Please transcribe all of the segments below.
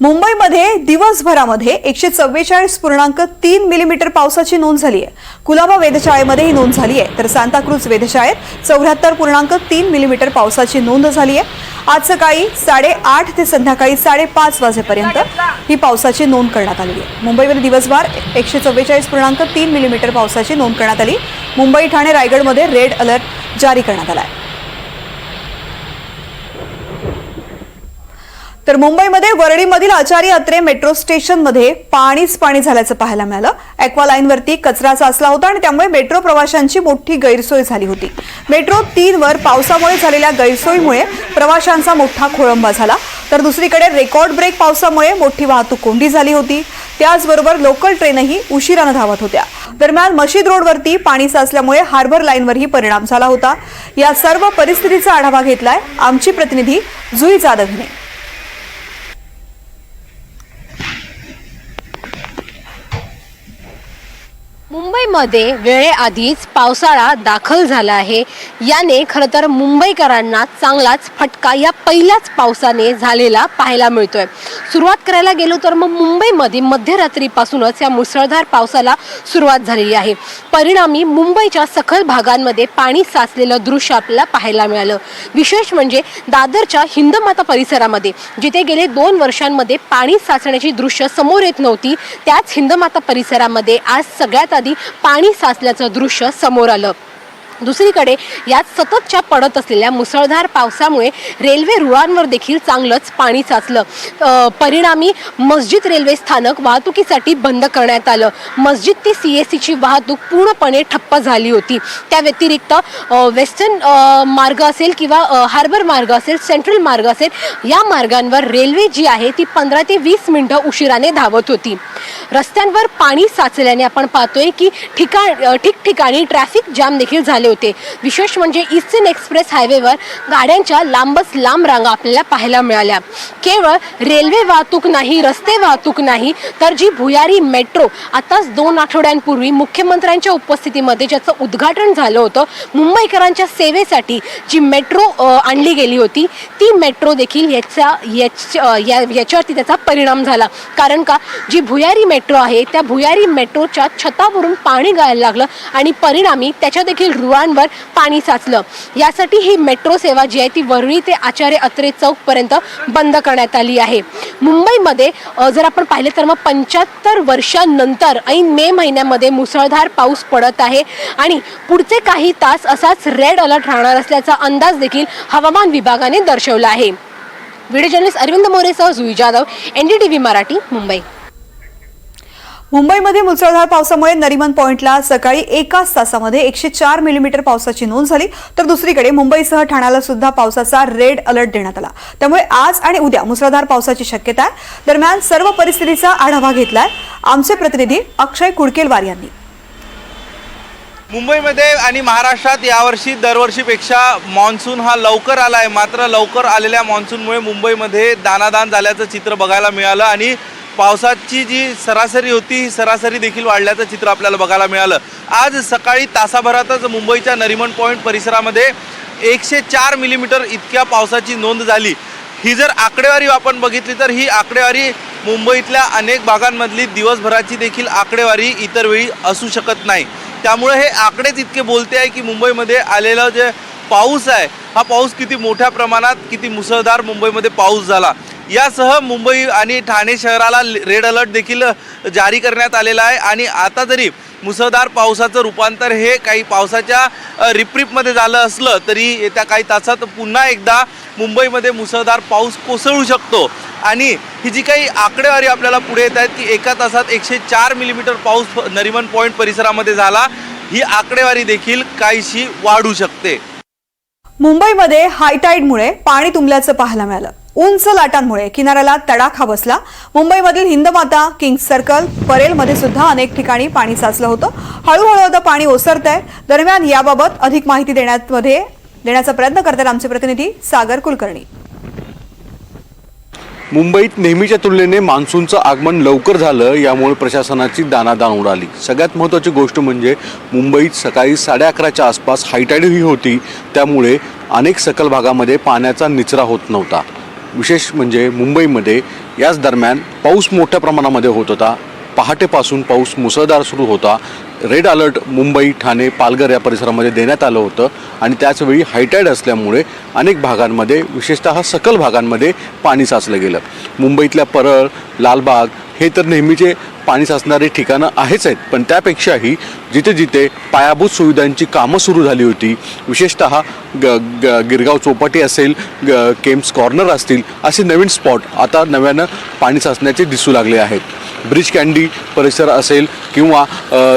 मुंबईमध्ये दिवसभरामध्ये एकशे चव्वेचाळीस पूर्णांक तीन मिलीमीटर पावसाची नोंद झाली आहे. कुलाबा वेधशाळेमध्ये ही नोंद झाली आहे. तर सांताक्रूज वेधशाळेत चौऱ्याहत्तर पूर्णांक तीन मिलीमीटर पावसाची नोंद झाली आहे. आज सकाळी साडेआठ ते संध्याकाळी साडेपाच वाजेपर्यंत ही पावसाची नोंद करण्यात आली आहे. मुंबईमध्ये दिवसभर एकशे चव्वेचाळीस पूर्णांक तीन मिलीमीटर पावसाची नोंद करण्यात आली. मुंबई ठाणे रायगडमध्ये रेड अलर्ट जारी करण्यात आला आहे. तर मुंबईमध्ये वरळीमधील आचार्य अत्रे मेट्रो स्टेशनमध्ये पाणीच पाणी झाल्याचं पाहायला मिळालं. ॲक्वा लाईनवरती कचरा साचला होता आणि त्यामुळे मेट्रो प्रवाशांची मोठी गैरसोय झाली होती. मेट्रो तीनवर पावसामुळे झालेल्या गैरसोयीमुळे प्रवाशांचा मोठा खोळंबा झाला. तर दुसरीकडे रेकॉर्ड ब्रेक पावसामुळे मोठी वाहतूक कोंडी झाली होती. त्याचबरोबर लोकल ट्रेनही उशिरानं धावत होत्या. दरम्यान मशीद रोडवरती पाणी साचल्यामुळे हार्बर लाईनवरही परिणाम झाला होता. या सर्व परिस्थितीचा आढावा घेतलाय आमची प्रतिनिधी जुई जाधव हिने. मुंबईमध्ये वेळेआधीच पावसाळा दाखल झाला आहे. याने खरं तर मुंबईकरांना चांगलाच फटका या पहिल्याच पावसाने झालेला पाहायला मिळतोय. सुरुवात करायला गेलो तर मग मुंबईमध्ये मध्यरात्रीपासूनच या मुसळधार पावसाला सुरुवात झालेली आहे. परिणामी मुंबईच्या सखल भागांमध्ये पाणी साचलेलं दृश्य आपल्याला पाहायला मिळालं. विशेष म्हणजे दादरच्या हिंदमाता परिसरामध्ये जिथे गेले दोन वर्षांमध्ये पाणी साचण्याची दृश्य समोर येत नव्हती त्याच हिंदमाता परिसरामध्ये आज सगळ्यात आधी पाणी साचल्याचं दृश्य समोर आलं. दुसरीकडे यात सततच्या पडत असलेल्या मुसळधार पावसामुळे रेल्वे रुळांवर देखील चांगलंच पाणी साचलं. परिणामी मस्जिद रेल्वे स्थानक वाहतुकीसाठी बंद करण्यात आलं. मस्जिद ते सी एस सीची वाहतूक पूर्णपणे ठप्प झाली होती. त्या व्यतिरिक्त वेस्टर्न मार्ग असेल किंवा हार्बर मार्ग असेल सेंट्रल मार्ग असेल या मार्गांवर रेल्वे जी आहे ती पंधरा ते वीस मिनटं उशिराने धावत होती. रस्त्यांवर पाणी साचल्याने आपण पाहतोय की ठिकाण ठिकठिकाणी ट्रॅफिक जाम देखील झाले होते. विशेष म्हणजे ईस्टर्न एक्सप्रेस हायवेवर गाड्यांच्या लांबच लांब रांगा आपल्याला पाहायला मिळाल्या. केवळ रेल्वे वाहतूक नाही रस्ते वाहतूक नाही तर जी भुयारी मेट्रो आताच दोन आठवड्यांपूर्वी मुख्यमंत्र्यांच्या उपस्थितीमध्ये ज्याचं उद्घाटन झालं होतं मुंबईकरांच्या सेवेसाठी जी मेट्रो आणली गेली होती ती मेट्रो देखील याचा याच या याच्यावरती त्याचा परिणाम झाला. कारण का? जी भुयारी मेट्रो आहे त्या भुयारी मेट्रोच्या छतावरून पाणी गायला लागलं आणि परिणामी त्याच्या देखील रुळांवर पाणी साचलं. यासाठी ही मेट्रो सेवा जी आहे ती वरळी ते आचार्य अत्रे चौकपर्यंत बंद करण्यात आली आहे. मुंबईमध्ये जर आपण पाहिले तर मग पंच्याहत्तर वर्षांनंतर ऐन मे महिन्यामध्ये मुसळधार पाऊस पडत आहे आणि पुढचे काही तास असाच रेड अलर्ट राहणार असल्याचा अंदाज देखील हवामान विभागाने दर्शवला आहे. व्हिडिओ जर्नलिस्ट अरविंद मोरेसह जुई जाधव एनडीटीव्ही मराठी मुंबई. मुंबईमध्ये मुसळधार पावसामुळे नरिमन पॉइंटला सकाळी एकाच तासामध्ये एकशे चार मिलीमीटर पावसाची नोंद झाली. तर दुसरीकडे मुंबईसह ठाण्याला सुद्धा पावसाचा रेड अलर्ट देण्यात आला. त्यामुळे आज आणि उद्या मुसळधार पावसाची शक्यता आहे. दरम्यान सर्व परिस्थितीचा आढावा घेतलाय आमचे प्रतिनिधी अक्षय कुडकेलवार यांनी. मुंबईमध्ये आणि महाराष्ट्रात यावर्षी दरवर्षीपेक्षा मान्सून हा लवकर आला आहे मात्र लवकर आलेल्या मान्सूनमुळे मुंबईमध्ये दानादान झाल्याचं चित्र बघायला मिळालं आणि पावसाची जी सरासरी होती ही सरासरी देखील वाढल्याचं चित्र आपल्याला बघायला मिळालं. आज सकाळी तासाभरातच मुंबईच्या नरिमन पॉईंट परिसरामध्ये एकशे चार मिलीमीटर इतक्या पावसाची नोंद झाली. ही जर आकडेवारी आपण बघितली तर ही आकडेवारी मुंबईतल्या अनेक भागांमधली दिवसभराची देखील आकडेवारी इतर वेळी असू शकत नाही. त्यामुळे हे आकडेच इतके बोलते आहे की मुंबईमध्ये आलेलं जे पाऊस आहे हा पाऊस किती मोठ्या प्रमाणात किती मुसळधार मुंबईमध्ये पाऊस झाला. यासह मुंबई आणि ठाणे शहराला रेड अलर्ट देखील जारी करण्यात आलेला आहे. आणि आता जरी मुसळधार पावसाचं रूपांतर हे काही पावसाच्या रिपरिपमध्ये झालं असलं तरी येत्या काही तासात पुन्हा एकदा मुंबईमध्ये मुसळधार पाऊस कोसळू शकतो. आणि ही जी काही आकडेवारी आपल्याला पुढे येत आहेत की एका तासात एकशे चार मिलीमीटर पाऊस नरिमन पॉईंट परिसरामध्ये झाला ही आकडेवारी देखील काहीशी वाढू शकते. मुंबईमध्ये हायटाईडमुळे पाणी तुंबल्याचं पाहायला मिळालं. उंच लाटांमुळे किनाऱ्याला तडाखा बसला. मुंबईमधील हिंदमाता किंग्स सर्कल परेलमध्ये सुद्धा अनेक ठिकाणी पाणी साचलं होतं. हळूहळू आता पाणी ओसरत आहे दरम्यान याबाबत अधिक माहिती देण्यामध्ये देण्याचा प्रयत्न करतात आमचे प्रतिनिधी सागर कुलकर्णी. मुंबईत नेहमीच्या तुलनेने मान्सूनचं आगमन लवकर झालं यामुळे प्रशासनाची दानादान उडाली. सगळ्यात महत्त्वाची गोष्ट म्हणजे मुंबईत सकाळी साडे अकराच्या आसपास हायटाईडही होती त्यामुळे अनेक सकल भागामध्ये पाण्याचा निचरा होत नव्हता. विशेष म्हणजे मुंबईमध्ये याच दरम्यान पाऊस मोठ्या प्रमाणामध्ये होत होता. पहाटेपासून पाऊस मुसळधार सुरू होता. रेड अलर्ट मुंबई ठाणे पालघर या परिसरामध्ये देण्यात आलं होतं आणि त्याचवेळी हायटाईड असल्यामुळे अनेक भागांमध्ये विशेषतः सकल भागांमध्ये पाणी साचलं गेलं. मुंबईतल्या परळ लालबाग हे तर नेहमीचे पाणी साचणारे ठिकाणं आहेच आहेत. पण त्यापेक्षाही जिथे जिथे पायाभूत सुविधांची कामं सुरू झाली होती विशेषतः ग ग गिरगाव चौपाटी असेल ग केम्स कॉर्नर असतील असे नवीन स्पॉट आता नव्यानं पाणी साचण्याचे दिसू लागले आहेत. ब्रिज कँडी परिसर असेल किंवा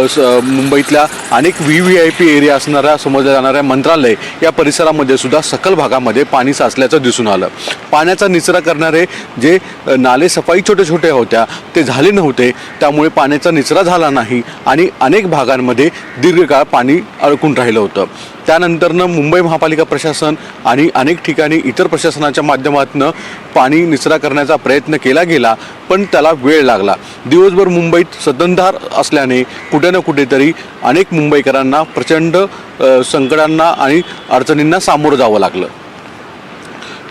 स- मुंबईतल्या अनेक V V I P area असणाऱ्या समजल्या जाणाऱ्या मंत्रालय या परिसरामध्ये सुद्धा सकल भागामध्ये पाणी साचल्याचं दिसून आलं. पाण्याचा निचरा करणारे जे नाले सफाई छोटे छोटे होत्या ते झाले नव्हते. त्यामुळे पाण्याचा निचरा झाला नाही आणि अनेक भागांमध्ये दीर्घकाळ पाणी अडकून राहिलं होतं. त्यानंतरनं मुंबई महापालिका प्रशासन आणि अनेक ठिकाणी इतर प्रशासनाच्या माध्यमातून पाणी निचरा करण्याचा प्रयत्न केला गेला पण त्याला वेळ लागला. दिवसभर मुंबईत सदनधार असल्याने कुठे ना कुठेतरी अनेक मुंबईकरांना प्रचंड संकटांना आणि अडचणींना सामोरं जावं लागलं.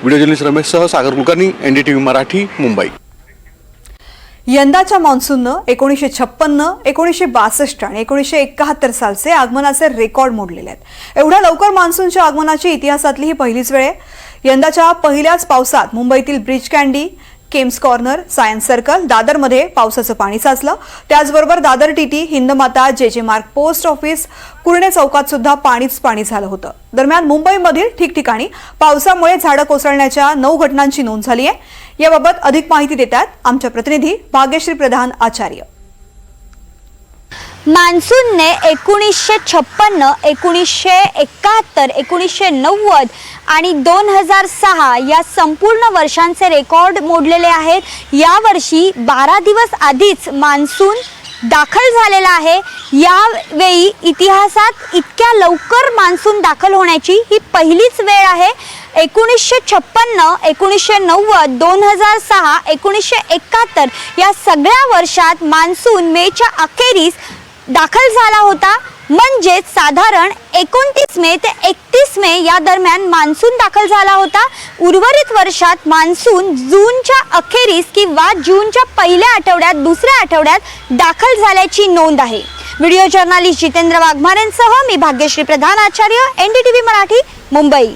Video journalist रमेशसह Sagar Kulkarni N D T V Marathi Mumbai. यंदाच्या मान्सूननं एकोणीसशे छप्पन्न एकोणीसशे बासष्ट आणि एकोणीसशे एकाहत्तर सालचे आगमनाचे रेकॉर्ड मोडलेले आहेत. एवढ्या लवकर मान्सूनच्या आगमनाची इतिहासातली ही पहिलीच वेळ आहे. यंदाच्या पहिल्याच पावसात मुंबईतील Breach Candy Kemps Corner Science Circle दादरमध्ये पावसाचं पाणी साचलं. त्याचबरोबर दादर टीटी हिंदमाता जे जे मार्ग पोस्ट ऑफिस कुर्णे चौकात सुद्धा पाणीच पाणी झालं होतं. दरम्यान मुंबईमधील ठिकठिकाणी पावसामुळे झाडं कोसळण्याच्या नऊ घटनांची नोंद झाली आहे. याबाबत अधिक माहिती देतात आमच्या प्रतिनिधी भाग्यश्री प्रधान आचार्य. मान्सूनने एकोणीसशे छप्पन्न एकोणीसशे एकाहत्तर एकोणीसशे नव्वद आणि दोन हजार सहा या संपूर्ण वर्षांचे रेकॉर्ड मोडलेले आहेत. यावर्षी बारा दिवस आधीच मान्सून दाखल झालेला आहे. यावेळी इतिहासात इतक्या लवकर मान्सून दाखल होण्याची ही पहिलीच वेळ आहे. एकोणीसशे छप्पन्न एकोणीसशे नव्वद दोन हजार सहा एकोणीसशे एकाहत्तर या सगळ्या वर्षात मान्सून मेच्या अखेरीस दाखल झाला होता. म्हणजेच साधारण एकोणतीस मे ते एकतीस मे या दरम्यान मान्सून दाखल झाला होता. उर्वरित वर्षात मान्सून जूनच्या अखेरीस किंवा जूनच्या पहिल्या आठवड्यात दुसऱ्या आठवड्यात दाखल झाल्याची नोंद आहे. व्हिडिओ जर्नालिस्ट जितेंद्र वाघमारेंसह मी Bhagyashree Pradhan Acharya N D T V Marathi Mumbai.